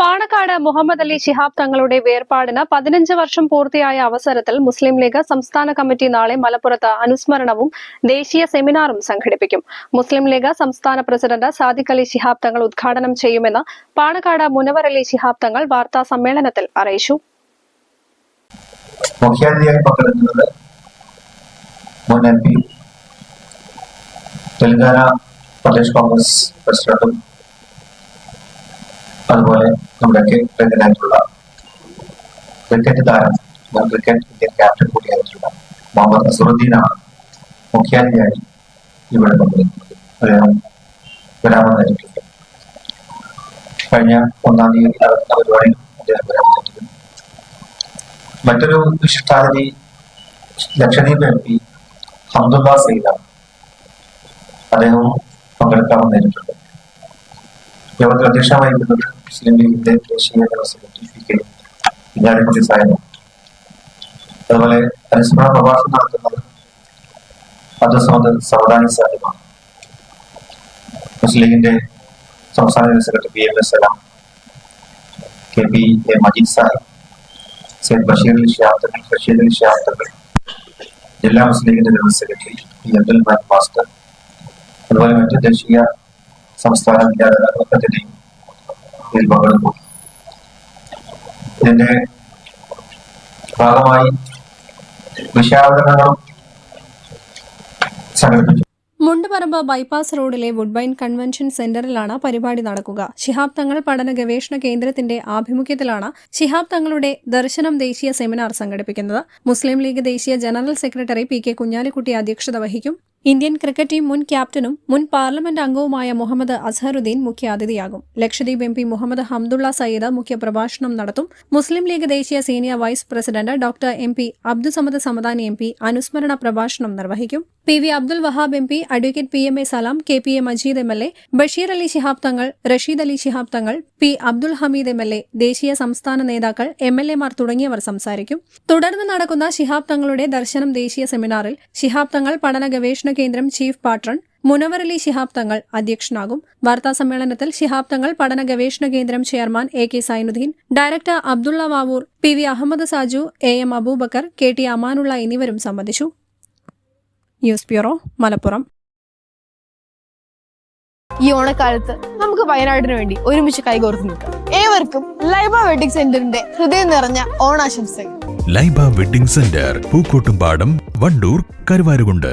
പാണക്കാട് മുഹമ്മദ് അലി ശിഹാബ് തങ്ങളുടെ വേർപാടിന് പതിനഞ്ച് വർഷം പൂർത്തിയായ അവസരത്തിൽ മുസ്ലിം ലീഗ് സംസ്ഥാന കമ്മിറ്റി നാളെ മലപ്പുറത്ത് അനുസ്മരണവും ദേശീയ സെമിനാറും സംഘടിപ്പിക്കും. മുസ്ലിം ലീഗ് സംസ്ഥാന പ്രസിഡന്റ് സാദിഖ് അലി ശിഹാബ് തങ്ങൾ ഉദ്ഘാടനം ചെയ്യുമെന്ന് പാണക്കാട് മുനവർ അലി ശിഹാബ് തങ്ങൾ വാർത്താ സമ്മേളനത്തിൽ അറിയിച്ചു. തെലങ്കാന പ്രദേശ് കോൺഗ്രസ് പ്രസിഡന്റും നമ്മുടെ ക്രിക്കറ്റിനായിട്ടുള്ള ക്രിക്കറ്റ് താരം ക്രിക്കറ്റ് ഇന്ത്യൻ ക്യാപ്റ്റൻ കൂടിയായിട്ടുള്ള മുഹമ്മദ് അസറുദ്ദീനാണ് മുഖ്യാതിഥിയായി ഇവിടെ പങ്കെടുക്കുന്നത് അദ്ദേഹം വരാമെന്നായിരിക്കും. കഴിഞ്ഞ ഒന്നാം തീയതി നടക്കുന്ന പരിപാടിയിൽ അദ്ദേഹം വരാമെന്നായിരിക്കും. മറ്റൊരു വിശിഷ്ടാതിഥി ലക്ഷദ്വീപ് എം പി ഹംദുല്ല സൈദാണ് അദ്ദേഹവും പങ്കെടുക്കാമെന്ന് നേരിട്ടുണ്ട് യോഗത്തിൽ അധ്യക്ഷത വഹിക്കുന്നത് മുസ്ലിം ലീഗിന്റെ ദേശീയ ജനറൽ സെക്രട്ടറി അതുപോലെ അനുസ്മരണ പ്രഭാഷണം നടത്തുന്നത് അബ്ദുസമദ് സവദാനി സാഹിബാണ് മുസ്ലിം ലീഗിന്റെ സംസ്ഥാന general secretary P M S Salam K P A Majeed Sahib Syed Basheer Ali Shihab Thangal Basheer Ali Shihab Thangal ജില്ലാ മുസ്ലിം ലീഗിന്റെ general secretary P Abdurahman master അതുപോലെ മറ്റ് ദേശീയ സംസ്ഥാന വിദ്യാലയത്തിന്റെയും ഇതിൽ പങ്കെടുക്കും ഇതിന്റെ ഭാഗമായി വിഷയാവതരണങ്ങളും സംഘടിപ്പിച്ചു മുണ്ടുപറമ്പ് ബൈപ്പാസ് റോഡിലെ വുഡ്ബൈൻ കൺവെൻഷൻ സെന്ററിലാണ് പരിപാടി നടക്കുക. ശിഹാബ് തങ്ങൾ പഠന ഗവേഷണ കേന്ദ്രത്തിന്റെ ആഭിമുഖ്യത്തിലാണ് ശിഹാബ് തങ്ങളുടെ ദർശനം ദേശീയ സെമിനാർ സംഘടിപ്പിക്കുന്നത്. മുസ്ലിം ലീഗ് ദേശീയ general secretary P K Kunhalikutty അധ്യക്ഷത വഹിക്കും. ഇന്ത്യൻ ക്രിക്കറ്റ് ടീം മുൻ ക്യാപ്റ്റനും മുൻ പാർലമെന്റ് അംഗവുമായ മുഹമ്മദ് അസ്ഹറുദ്ദീൻ മുഖ്യാതിഥിയാകും. ലക്ഷദ്വീപ് എം പി മുഹമ്മദ് ഹംദുള്ള സയ്യിദ് മുഖ്യപ്രഭാഷണം നടത്തും. മുസ്ലിം ലീഗ് ദേശീയ senior vice president doctor M P Abdussamad Samadani M P അനുസ്മരണ പ്രഭാഷണം നിർവഹിക്കും. P V Abdul Wahab M P advocate P M A Salam K P A Majeed M L A Basheer Ali Shihab Thangal Rasheed Ali Shihab Thangal P Abdul Hameed M L A ദേശീയ സംസ്ഥാന നേതാക്കൾ M L എമാർ തുടങ്ങിയവർ സംസാരിക്കും. തുടർന്ന് നടക്കുന്ന ശിഹാബ് തങ്ങളുടെ ദർശനം ദേശീയ സെമിനാറിൽ ശിഹാബ് തങ്ങൾ പഠന ഗവേഷണ കേന്ദ്രം ചീഫ് പാട്രൺ മുനവർ അലി ശിഹാബ് തങ്ങൾ അധ്യക്ഷനാകും. വാർത്താ സമ്മേളനത്തിൽ ശിഹാബ് തങ്ങൾ പഠന ഗവേഷണ കേന്ദ്രം chairman A K Zainuddin director Abdulla Vavoor P V Ahammed Saju A M Aboobacker K T Amanulla എന്നിവരും സംബന്ധിച്ചു. News bureau Malappuram. ഈ ഓണക്കാലത്ത് നമുക്ക് വയനാടിന് വേണ്ടി ഒരുമിച്ച് കൈകോർത്ത് നിൽക്കാം. ഏവർക്കും ലൈബ വെഡിംഗ് സെന്ററിന്റെ ഹൃദയം നിറഞ്ഞ ഓണാശംസകൾ. Laiba wedding centre Pookkottumpadam Wandoor Karuvarakundu.